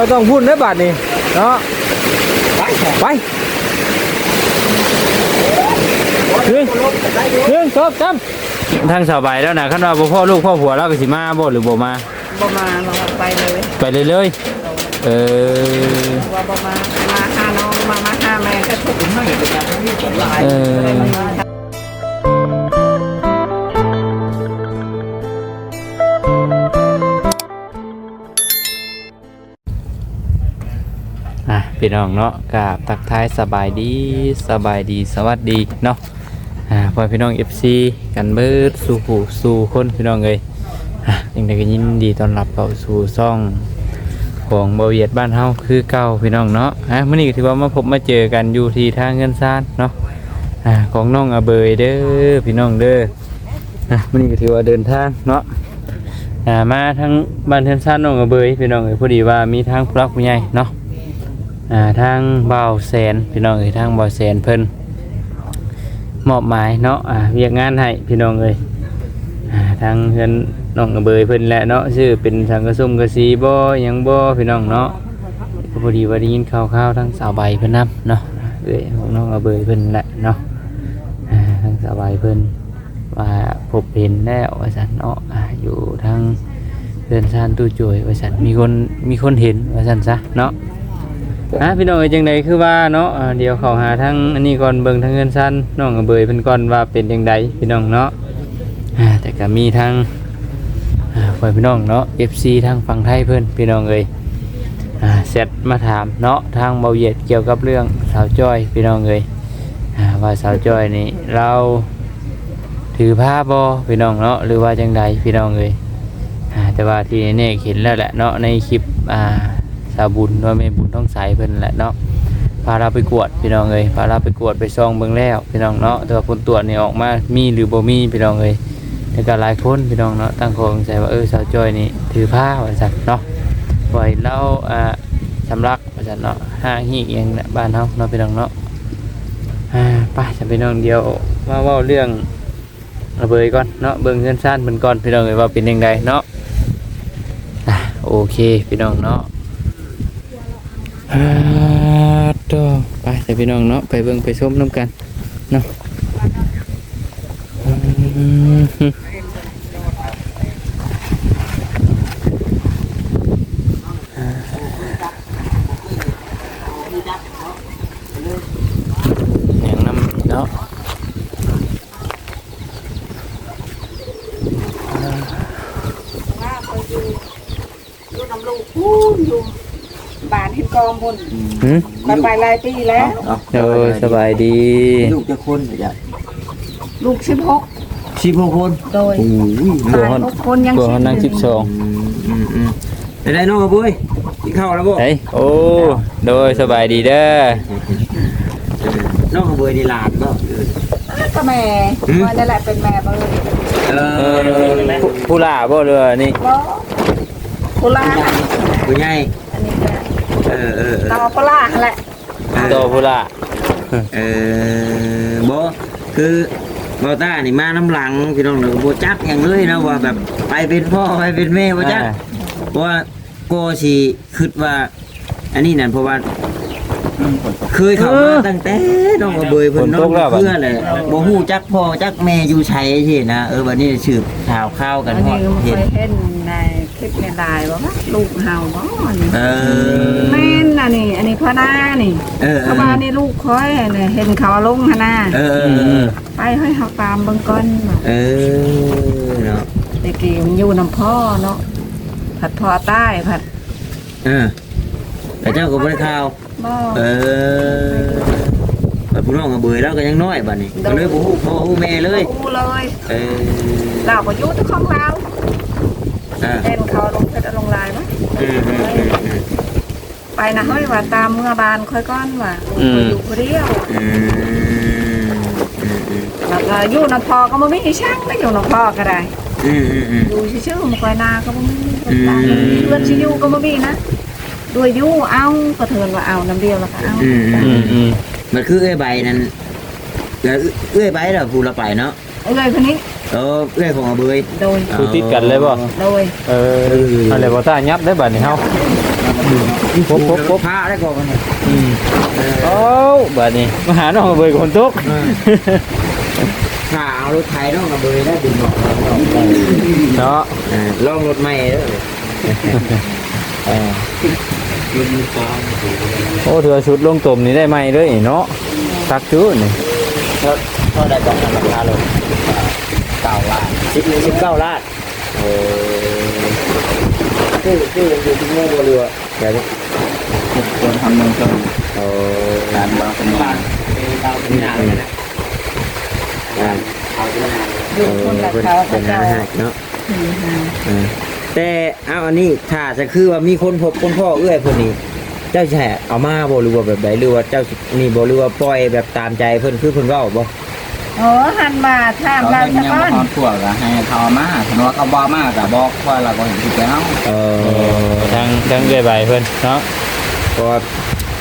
อต้องพูดได้อบาทนี่เนาะไปไปหนึ่งหนึ่งสองสามทางสาวใบแล้วนะคันว่าบ่พ่อลูกพ่อผัวแล้วก็สิมาบ่หรือบ่มาบ่มาเราไปเลยไปเลยเลยเออว่าบ่มามาหาน้องมามาหาแม่ก็ทุกข์ให้เป็นอย่างนี้ผมหลายเอ พี่น้องเนาะกราบทักทายสบายดีสบายดีสวัสดีเนาะอ่าพอพี่น้อง FC กันเบิดสู่ผู้สู่คนพี่น้องเลยอะยังไงก็ยินดีต้อนรับเข้าสู่ซ่องของบาเวียดบ้านเฮาคือเก่าพี่น้องเนาะฮะมื้อนี้ก็ถือว่ามาพบมาเจอกันอยู่ที่ทางเงินซานเนาะอ่าของน้องอเบยเด้อพี่น้องเด้ออะมื้อนี้ก็ถือว่าเดินทางเนาะอ่ามาทางบ้านเทือนซานน้องอเบยพี่น้องเอ้ยพอดีว่ามีทางผู้รักผู้ใหญ่เนาะ อ่าทางเบาแสนพี่น้องเอ้ยทางเบาแสนเพิ่นมอบหมายเนาะอ่าเรียกงานให้พี่น้องเอ้ยอ่าทางเพิ่นน้องกระเบยเพิ่นแหละเนาะชื่อเป็นสังกระสุมกระสีบ่หยังบ่พี่น้องเนาะก็พอดีว่าได้ยินข่าวๆทางสาวใบเพิ่นนํเนาะเอ้ยของน้องกระเบยเพิ่นแหละเนาะอ่าทางสาวใบเพิ่นว่าพบเห็นแล้วว่าซั่นเนาะอ่าอยู่ทางเรือนชานตู้จวยว่าซั่นมีคนมีคนเห็นว่าซั่นซะเนาะ อะพี่น้องเอ้ยจังใดคือว่าเนาะอ่าเดี๋ยวเขาหาทั้งอันนี้ก่อนเบิ่งทั้งเงินสั้นน้องก็เบยเป็นก่อนว่าเป็นจังใดพี่น้องเนาะอ่าแต่ก็มีทั้งอ่าฝ่ายพี่น้องเนาะ FC ทางฝั่งไทยเพิ่นพี่น้องเอ้ยอ่าเสร็จมาถามเนาะทางเบาเหยียดเกี่ยวกับเรื่องสาวจ้อยพี่น้องเอ้ยอ่าว่าสาวจ้อยนี่เราถือผ้าบ่พี่น้องเนาะหรือว่าจังใดพี่น้องเอ้ยอ่าแต่ว่าที่นี่เห็นแล้วแหละเนาะในคลิปอ่า สาวบุญว่าแม่บุญต้องใสเพิ่นแหละเนาะพาเราไปกวดพี่น้องเอ้ยพาเราไปกวดไปซองเบิ่งแล้วพี่น้องเนาะแต่ว่าผลตรวจนี่ออกมามีหรือบ่มีพี่น้องเอ้ยแล้วก็หลายคนพี่น้องเนาะตั้งข้อสงสัยว่าเออสาวจอยนี่ถือผ้าว่าซั่นเนาะปล่อยเล่าอ่าสำลักว่าซั่นเนาะห้างฮีกเองแหละบ้านเฮาเนาะพี่น้องเนาะอ่าไปจะไปน้องเดียวมาเว้าเรื่องระเบยก่อนเนาะเบิ่งเงินซ่านเพิ่นก่อนพี่น้องเอ้ยว่าเป็นจังไดเนาะอะโอเคพี่น้องเนาะ ต่อไปแต่พี่น้องเนาะไปเบิ่งไปชมน้ำกันเนาะอย่างน้ำเนาะอยู่น้ำลูกพูนอยู่ บ้านเห็นกองบนหืมไปไปหลายปีแล้วเออสบายดีลูกจะคนอย่าลูกสิบหกสิบหกคนโดยโอ้ยตัวตายฮอนหกคนยังตัวฮอนนั่งสิบสองอืมอืมอืมไปได้น้องกระบุยกินข้าวแล้วบ่เฮ้ยโอ้โดยสบายดีเด้อน้องกระบุยดีหลานบ่เออก็แม่หืมว่านั่นแหละเป็นแม่เบอร์เอเอออผู้ผู้ล่าบ่เรือนี่บ่โคราชผู้ใหญ่อันนี้ก็เออเออเออตอโคราชนั่นแหละตัวผู้ล่าเออบ่คือบ่ต้านี่มาน้ำหลังพี่น้องเด้อบ่จักอย่างเลยนะว่าแบบไปเป็นพ่อไปเป็นแม่บ่จักเพราะว่าก็สิคิดว่า อันนี้นั่นเพราะว่าเคยเข้ามาตั้งแต่น้องกระเบยเพิ่นเน้องเพื่อเลยบ่ฮู้จักพ่อจักแม่อยู่ไสสินะเออบัดนี้สืบข่าวข่าวกันอันฮอนี้ดก็เห็นเคยเห็นในคลิปในไลน์ว่าลูกเฮาบ่นี่เออแม่ นน่ะนี่อันนี้พ่อหน้านี่เออเขาว่านี่ลูกคอยเนี่ยเห็นเขาลงหนนาเออเออไปให้เขาตามเบิ่งก่อนว่ะเออเนาะแต่กี้มันอยู่น้ำพ่อเนาะผัดพ่อใต้ผัดเออแต่เจ้าก็บ่ได้ข่าว บ่เออแต่ผู้น้องกระเบยแล้วก็ยังน้อยบัดนี้ก็เลยบ่ฮู้พ่อฮู้แม่เลย อู้เลยเออเราก็อยู่ที่ของเราอ่าเล่นเขาลงเพชรลงลายมั้ยอืมอืมอืมอืม ไปนะเฮ้ยว่าตามเมื่อบานค่อยก้อนว่าอยู่คนเดียวอืมอืมอืมแล้วก็อยู่น้ำพอก็บ่มีช่างไม่อยู่น้ำพอก็ได้ อืมอืมอืม อยู่ชื่อๆมันคอยนาก็บ่มีอืม เพื่อนชิอยูก็บ่มีนะด้วยอยู่เอาก็เทินว่าเอาน้ำเดียวแล้วก็เอาอืมอื อืมมอืมมันคือเอ้อยใบนั่นแล้วเอ้อยใบเราผู้ละไปเนาะเอ้ยคนนี้เออเรื่องของอาเบยโดยคือติดกันเลยบ่ โดยเอออะไรบ่ตายับได้บัดนี้เฮา ปุ๊บปุ๊บปุ๊บพระได้ก่อนเนี่ยโอ้บัดนี้มาหาน้องเบยคนตกถ้าเอารถไถน้องอาเบยได้ดึงออกดึงออกได้เนาะลองรถใหม่เด้อเออยืนฟองโอ้เถือชุดลงตมนี่ได้ไหมเลยเนาะตักจุนี่เท่าเท่าใดต้องราคาเลยเก้าล้านสิบสิบเก้าล้านโอ้คือคืออยู่ที่โม่เรือ เดี๋ยวนี้คนทำเมืองชนโอ้การบางคนบ้านอ่าอยู่คนละเขาเป็เขานเจ้าอาหารเนาะอืมฮะอ่าแต่เอาอันนี้ถ้าจะคือว่ามีคนพบคนพ่อเอื้อยคนนี้เจ้าแฉเอามาบ่หรือว่าแบบใดหรือว่าเจ้าสินี่บ่หรือว่าปล่อยแบบตามใจเพิ่นคือเพิ่นเว้าบ่ โอ้หันมาถามเขาเราเป็นจะยังก้อมานทอนพวกอะให้เขามาถ้าว่าเขาบ่มาก็บอกว่าเราก็เห็นที่แก้ว เออทางทางเอื้อยใบเพิ่นเนาะก็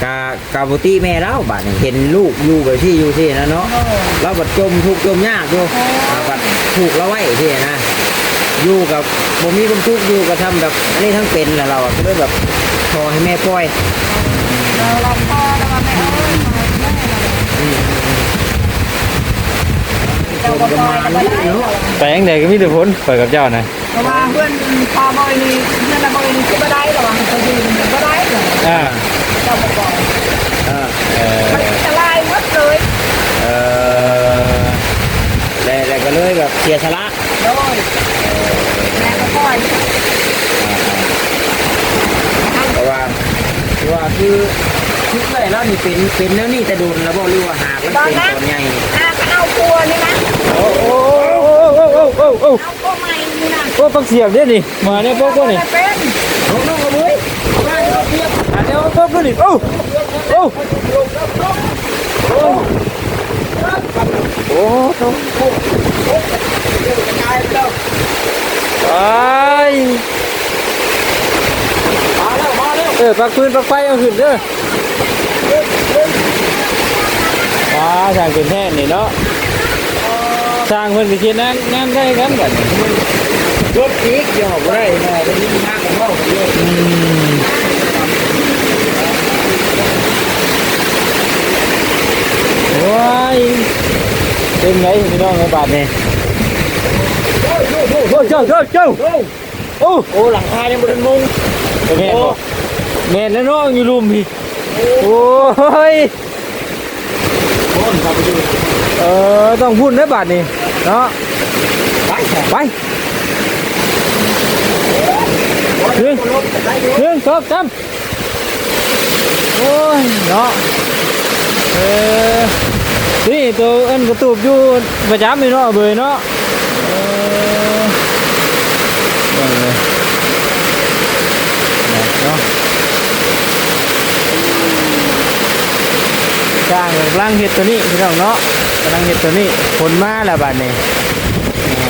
กากาบุติแม่เล่าบาดนี้เห็นลูกอยู่แบบที่อยู่ที่นะเนาะโอ้ เราบัดจมทุกข์จมยากอยู่อ่าบัดถูกเราไว้ที่นะ อยู่กับบ่มีความทุกข์อยู่กับทำแบบอันนี้ทั้งเป็นแหละเราอะก็เลยแบบขอให้แม่ปล่อย เราเราพ่อเราแม่เอ้ย เจ้าบ่ปล่อยแล้วบ่ได้แต่ยังใดก็มีแต่ผลไปกับเจ้านะเพราะว่าเพื่อนพอบอยนี่เพื่อนละบอยนี่คือบ่ได้ระวังเขายืนบ่ได้เลยอ่าเจ้าบ่ปล่อยเออเออมันจะลายหมดเลยเออแล้วแล้วก็เลยแบบเสียสละโดยแม่ก็ปล่อยเพราะว่าเพราะว่าคือคือเลยแล้วนี่เป็นเป็นแล้วนี่แต่โดนแล้วบ่รู้ว่าหากมันเป็นตอนใหญ่อากเอาครัวนี่นะ โอ้โอ้โอ้ โอ้โอ้โอ้เอาครัวใหม่นี่นะโอ้ปักเสียบเด้นี่มาเนี่ยพวกพวกนี่เป็นน้องน้องเอามือมาเดี๋ยวเทียบอันนี้พวกพวกนี่โอ้โอ้โอ้โอ้โอ้ยมาแล้วมาแล้วเออปักปืนปักไฟเอาขึ้นเด้อว้าสร้างเป็นแท่นี่เนาะ สร้างเพิ่นก็คิดนั้นงานได้กันบัดนี้รถอีกอย่าบ่ได้แม่ได้ยินทางของเขาเยอะอืมว้ายเป็นไงพี่น้องในบาทนี่โอ้โหเจ้าเจ้าเจ้าโอ้โอ้หลังคายังบ่ได้มุงแม่นบ่แม่นแล้วเนาะอยู่ลุมพี่โอ้ยโอ้ครับไปดู เออต้องพูดนะบาทนี่เนาะไปไปหนึ่งหนึ่งสองสามโอ้ยเนาะเออนี่ตัวอันกระตูบอยู่ประจำอยู่เนาะเบยเนาะเออนั่นเลยเนาะ จ้างกำลังเห็ดตัวนี้พี่น้องเนาะกำลังเห็ดตัวนี้ผลมาแล้วบัดนี้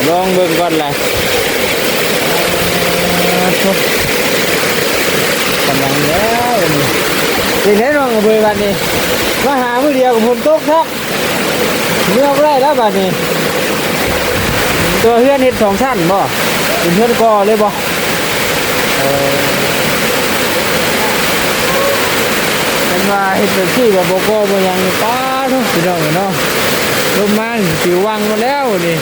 ลองเบิ่งก่อนเลยกำลังแล้วนี่เป็นไงน้องเบยบัดนี้มาหามือเดียวกับผมตกครับเมื่อไรแล้วบัดนี้ ตัวเฮือนเห็ดสองชั้นบ่เป็นเฮือนกอเลยบ่เออเป็น ว่าเห็ดแบบที่แบบบ่กอบ่ยังป้าเนาะพี่น้องเนาะลมมานี่สิวังมาแล้วนี่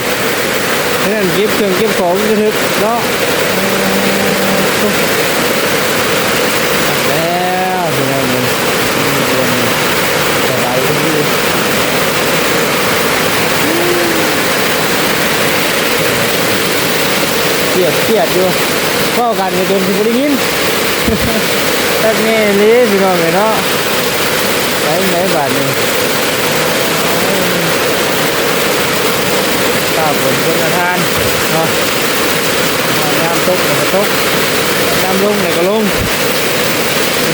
เฮือนเก็บเครื่องเก็บของกระทึกเนาะเออแล้วพี่น้องสบายดีเครียดเครียดอยู่เข้ากันกับจนที่บริยินตัดแม่เลยพี่น้องเนาะ ไปไหนบาทนี่ข้าวฝนคนละทานเนาะมาน้ำตกก็ตกน้ำลงก็ลง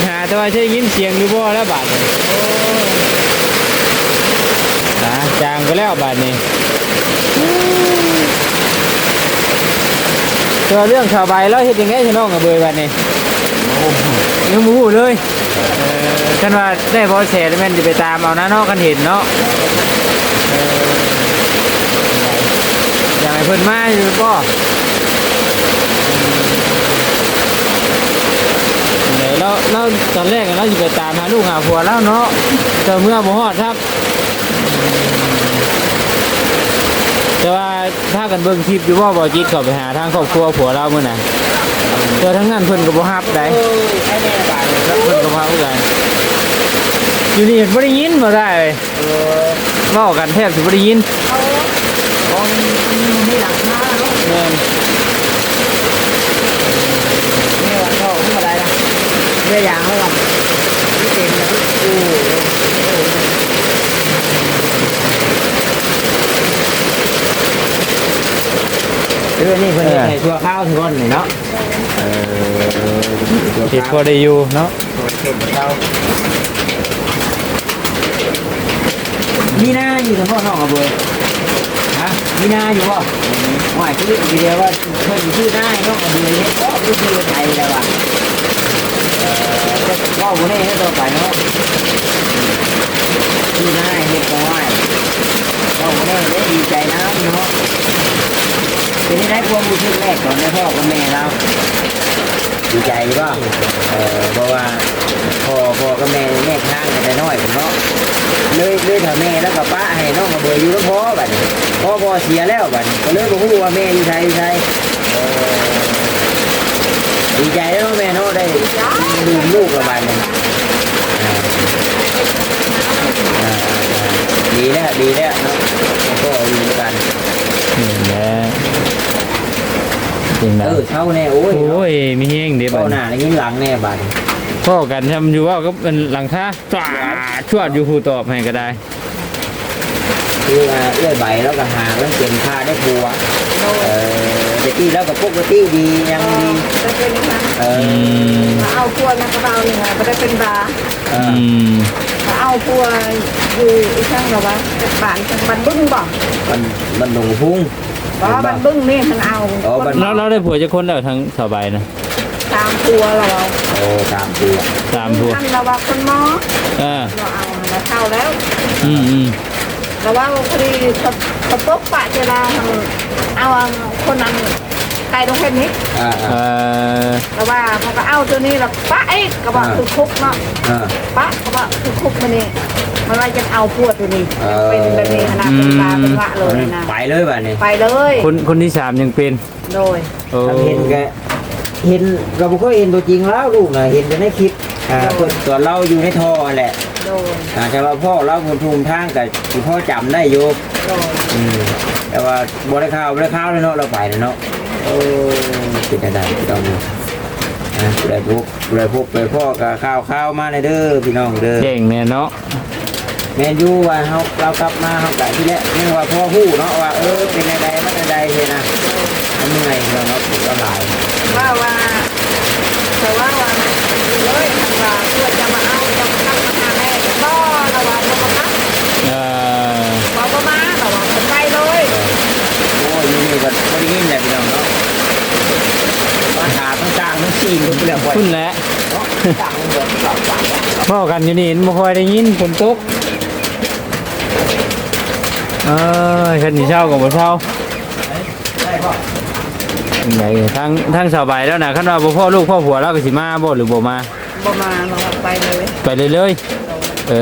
หาแต่ว่าใช่ยินเสียงอยู่บ่แล้วบาทนี่โอ้ยจางไปแล้วบาทนี่เจอเรื่องข่าวใบแล้วเฮ็ดยังไงพี่น้องกับเบยบัดนี้ ยังบ่ฮู้เลยเฉันว่าได้บ่แชร์แม่นสิไปตามเอานะเนาะกันเห็นเนาะอออยากให้เพิ่นมาอยู่บ่เดี๋ยวเราเราตอนแรกเราจะไปตามหาลูกหาผัวแล้วเนาะแต่เมื่อบ่ฮอดครับแต่ว่าถ้ากันเบิ่งคลิปอยู่ว่าบ่จิตเข้าไปหาทางครอบครัวผัวเราเมื้อน่ เจอทั้งนั้นเพิ่นก็บ่ฮับได้เออไอ้แม่บาดเนี่ยเพิ่นก็มาคือกันอยู่นี่บ่ได้ยินบ่ได้เลยเออเว้ากันแทบสิบ่ได้ยินของนี่หลังมาเนาะแม่นแม่วันพ่อของอะไรนะแม่ยางเขาหรอกนี่เต็มนะพี่อู้เออนี่เพิ่นเฮ็ดให้ชั่วข้าวทุกคนนี่เนาะเอเฮ็ดพอได้อยู่เนาะมีหน้าอยู่ทั้งพ่อน้องกับเบยฮะมีหน้าอยู่บ่ะหมายคือทีเดียวว่าเพิ่นชื่อหน้าเนาะกับเบยเฮ็ดก็คือชื่อไทยแล้วว่ะเออจะว่าบ่ได้เฮ็ดต่อไปเนาะชื่อหน้าเฮ็ดก็ว่าว่าบ่ได้ได้ดีใจนะเนาะ เป็นได้ความรู้สึกแรกก่อนได้พ่อกับแม่เราดีใจป่ะเออเพราะว่าพ่อพ่อกับแม่แม่ข้างกันแต่น้อยผมเนาะเลยเลยถ้าแม่แล้วก็ป้าให้น้องมาเบยอยู่แล้วพ่อบัดนี้พ่อพ่อเสียแล้วบัดนี้ก็เลยบอกว่าแม่อยู่ไทยอยู่ไทยดีใจแล้วแม่เนาะได้ดูลูกกับบัดนี้าอ่าอ่าดีแล้วดีแล้วเนาะพ่ออยู่ด้วยกันนี่แหละ จริงเอนะอเช่าแน่โอ้ยโอ้ยมีเฮงเด้เบ้าบัดหน้าแล้วยิ้มหลังแน่บัดนี้พ่อกันทำอยู่ว่าก็เป็นหลังคาจวาดชวดอยู่ผู้ตอบให้ก็ได้คืออ่าเอื้อยใบแล้วก็หาเรื่องเก็บค่าได้ผัวเออเด็กที่แล้วก็ปกติดียังดีจะเป็นนะเออือมมาเอาพวกนักเบาเนี่ยไม่ได้เป็นบาเออือมมาเอาพวกอยู่อีกช่างหรอวะเป็นบ้านเป็นบ้านบึ้งบอกมันมันหลงพุ่ง บอกว่าบ้านบึ้งนี่มันเอาอ๋อบ้านแล้วเราได้ผัวจะคนแล้วทั้งสบายนะตามตัวเราเอาโอ้ตามตัวตามผัวท่านเราว่าคนหมออ่าเราเอามาเข้าแล้วอืมอืมเราว่าพอดีเขาเขาปกปะเจราเอาคนนั้น ใครต้องเห็นนี้อ่าเอ่อ่าอเราว่ามันก็เอาตัวนี้เราปะเอ๊ะก็บอกคือคุกเนาะอ่า ปะก็บอกคือคุกมันนี่มันว่าจะเอาพวกตัวนี้เออ เป็นแบบนี้ขนาดเป็นตาเป็นวะเลยนะไปเลยบ้านนี้ไปเลยคนคนที่สามยังเป็นโดยโอ้ทำเห็นแกเห็นเราบ่เคยเห็นตัวจริงแล้วลูกนะเห็นแต่ในคลิปอ่าเพิ่นตัวเราอยู่ในท่อแหละโดยอ่าแต่ว่าพ่อเราคนภูมิทางกับที่พ่อจำได้อยู่โดยอืมแต่ว่าบริข้าวบริข้าวเลยเนาะเราไปเลยเนาะ โอ้เป็นอะไรพี่น้องอะผู้ใดพบผู้ใดพบไปพ่อกับข้าวข้าวมาในเด้อพี่น้องเด้อเก่งเนี่ยเนาะแมนยูว่าเฮาเรากลับมาเฮากะที่แรกนี่ว่าพ่อฮู้เนาะว่าเออเป็นอะไรมันอะไรเฮ้ยนะมันเหนื่อยเนาะถูกละลายว่าว่าแต่ว่าว่าเลยทำว่าเพื่อจะมาเอาจะมาทำมาหาแม่ก็ระวังระวังนะ เอ่อ บอกว่ามาระวังคนไปเลย โอ้ยนี่ก็บ่ได้ยินแหละพี่น้องเนาะปัญหา ต้องจ้างต้องซีนต้องเปลือกไว้คุณแหละเนาะจ้างเดือดหลอกหวังพ่อกันอยู่นี่บ่ค่อยได้ยินฝนตกเอ้ยคันสิเช่าก็บ่เช่าได้พ่อไหนทางทางสบายแล้วนะคันว่าบ่พ่อลูกพ่อผัวเราก็สิมาบ่หรือบ่มาบ่มาระวังไปเลยไปเรื่อยๆเอ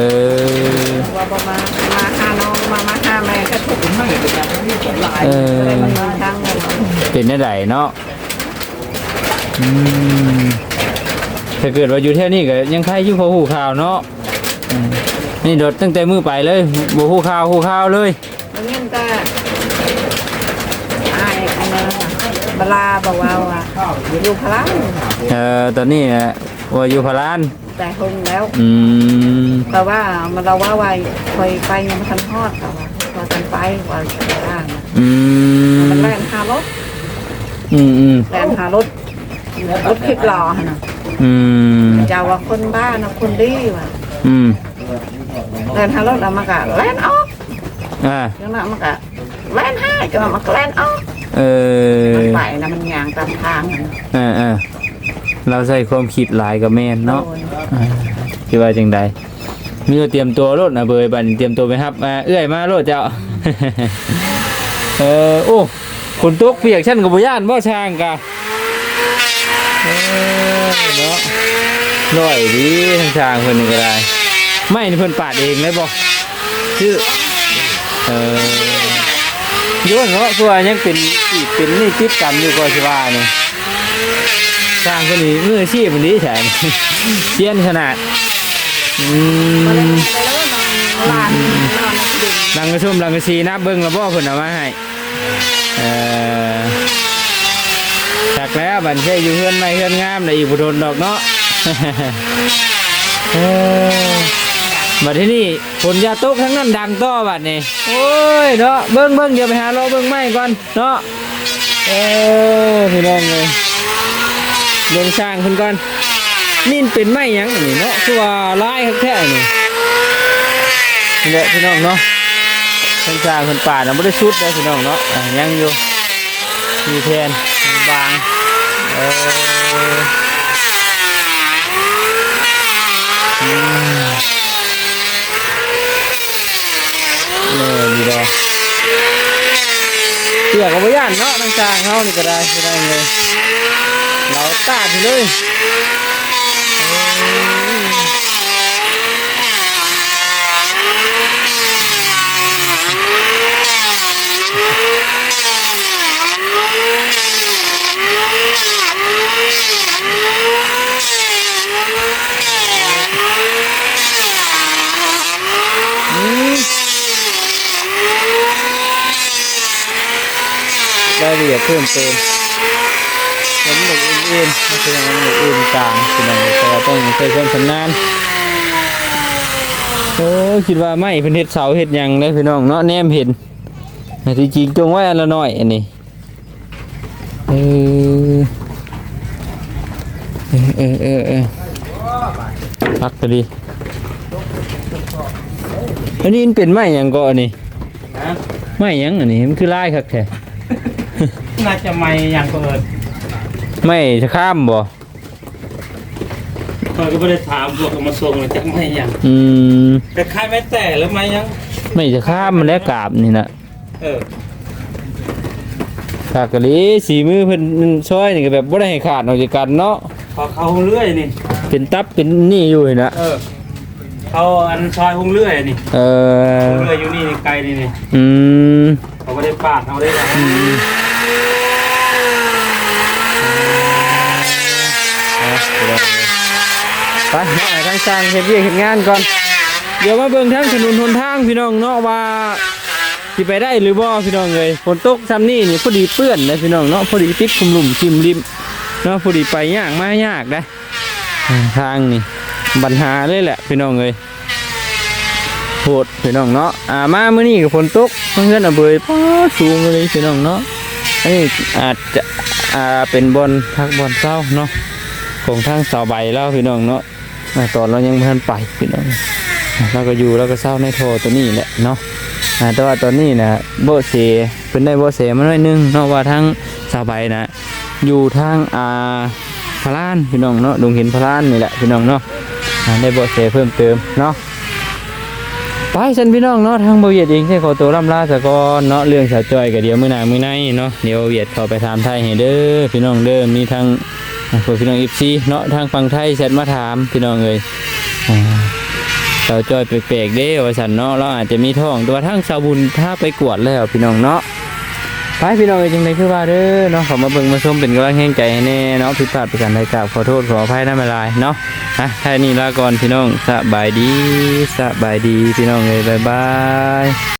อว่าบ่มามาหาน้องมามาหาแม่ก็ถูกไม่เป็นอย่างนี้ผมหลายเออเลยมันมาทางเราเป็นได้ไดเนาะอืม ถ้าเกิดว่าอยู่แถวนี้ก็ยังใครอยู่พอหูข่าวเนาะอืมนี่โดดตั้งแต่มือไปเลยบ่หูข่าวหูข่าวเลยแล้วนี่ก็อายอันนั้นบลาบอกว่าว่าอยู่พลังเอ่อตอนนี้น่ะว่าอยู่พารานแต่หงแล้ว อืมแต่ว่ามันเราว่าไวคอยไปยังไม่ทันทอดแต่ว่าพอทันไปว่าจะร่างอืมมันแล่นหารถอืมอืมแล่นหารถ รถคลิปหล่อหั่นนะอืมจะว่าคนบ้านะคนดีว่ะอืมแล่นหารถแล้วมันก็แล่นออกอ่าจังนั้นมันก็แล่นห้าจังนั้นมันก็แล่นออกเออมันไปนะมันยางตามทางหั่นนะอ่าอ่าเราใส่ความคิดหลายกับแม่นเนาะโดยอ่าคิดว่าจังใดมีว่าเตรียมตัวรถนะเบยบัดนเตรียมตัวไปครับอ่าเอื้อยมารถเจ้า เออโอ้ฝนตกเปียกฉันกับบ่ย่านบ่ช่างกะ เออเนาะร่อยดีทางช่างเพิ่นนี่ก็ได้ไม่นี่เพิ่นปาดเองเลยบ่ชื่อเออโยนเนาะคือว่ายังเป็นอีกเป็นนี่ติดกรรมอยู่ก็สิว่านี่สร้างคนนี้มืออาชีพมันนี้แฉนเซียนขนาดอืมไปแล้วน้องหลานนอนนักดินลังกระชุ่มลังกระชีนับเบิ้งแล้วบ่เพิ่นเอามาให้เอ่อ จากแล้วบัดเช่อยู่เฮือนไม่เฮือนงามได้อีกบ่โดนดอกเนาะบัดที่นี่ฝนยาตกทั้งนั้นดังต่อบัดนี่โอ้ยเนาะเบิ้งเบิ้งเดี๋ยวไปหารอเบิ้งไม้ก่อนเนาะเออพี่น้องเลยเบิ่งสร้างเพิ่นก่อนนี่เป็นไม้ยังนี่เนาะคือว่าลายคักแท้นี่นี่แหละพี่น้องเนาะเพิ่นสร้างเพิ่นป่าดน่ะบ่ได้ชุดเด้อพี่น้องเนาะอะยังอยู่มีแทนบาง เอออืมนี่ดีดอกเปียกับ่ย่านเนาะทางสร้างเขานี่ก็ได้ก็ได้เลยเราตาดเลยเออ อืมรายละ เพิ่มเติมน้ำหนักอื่นๆไม่ใช่น้ำหนักอื่นต่างคือน้ำหนักแต่ต้องใช้ความชำนาญโอ้คิดว่าไม่เป็นเห็ดเสาเห็ดยังเลยพี่น้องเนาะแนมเห็นแต่ที่จริงจงไว้อันละน้อยอันนี้เออเออเออเออพักก็ดีอันนี้เป็นไม้ยังก็อันนี้ไม้ยังอันนี้มันคือลายคักแท้ น่าจะไม่อย่างเปิดไม้จะข้ามบ่เขาก็ไม่ได้ถามพวกเอามาส่งเลยจักไม่อย่างอืมแต่คายไม่แต่แล้วไม่ยัง ไม้จะข้ามมันแล้วกราบนี่นะเออขากกะลีสีมือเพิ่นช่วยนี่ก็แบบบ่ได้ให้ขาดออกจากกันเนาะพอเขาเลื่อยนี่ เป็นตับเป็นนี่อยู่นี่นะเออเขาอันซอยหงเลื่อยนี่เออหงเลื่อยอยู่นี่นี่ไกลนี่นี่อืมเขาไม่ได้ปาดเขาได้ละ เอาไปเลย ไปเนาะให้ทางสร้างเฮ็ดเวียกเฮ็ดงานก่อน เดี๋ยวมาเบิ่งทางถนนหนทางพี่น้องเนาะว่าสิไปได้หรือบ่พี่น้องเอ้ยฝนตกซ้ำนี่นี่พอดีเปื้อนเลยพี่น้องเนาะพอดีติดคุมลุ่มทิมริมเนาะพอดีไปยากมายากได้ทางนี่ปัญหาเลยแหละพี่น้องเอ้ยโหดพี่น้องเนาะอ่ามามื้อนี้ก็ฝนตกเพื่อนอะเบยป้าสูงเลยพี่น้องเนาะอันนี้อาจจะอ่าเป็นบอลพักบอลเศร้าเนาะของทางเสาใบแล้วพี่น้องเนาะ ตอนเรายังไม่ทันไปพี่น้องเราก็อยู่เราก็เศร้าในโทรตัวนี้แหละเนาะแต่ว่าตอนนี้นะโบเสเป็นได้โบเสมาหน่อยนึงเนาะว่าทั้งสาใบนะอยู่ทางอ่าพารานพี่น้องเนาะดงเห็นพารานนี่แหละพี่น้องเนาะได้โบเสเพิ่มเติมเนาะไปฉันพี่น้องเนาะทางเบเวียดเองใช่ขอตัวร่ำลาสะกอนเนาะเรื่องสาวจอยกับเดี๋ยวมือหนามือในเนาะเดี๋ยวเวียดเข้าไปถามไทยให้เด้อพี่น้องเด้อมีทาง อ่าพวกพี่น้องอีฟซีเนาะทางฝั่งไทยแชทมาถามพี่น้องเอ้ยอ่าสาวจอยแปลกๆเด้ว่าสันเนาะเราอาจจะมีท้องแตัวาทั้งสาวบุญถ้าไปกวดแล้วพี่น้องเนาะไปพี่น้องเอ้ยจังไดคือว่าเด้อเนาะขามาเบิ่งมาชมเป็นกำลังแห่งใจแน่เนาะผิดพลาดประการใดกราบขอโทษขออภัยน้ำลายเนาะอะแค่นี้ลาก่อนพี่น้องสบายดีสบายดีพี่น้องเอ้ยบายบาย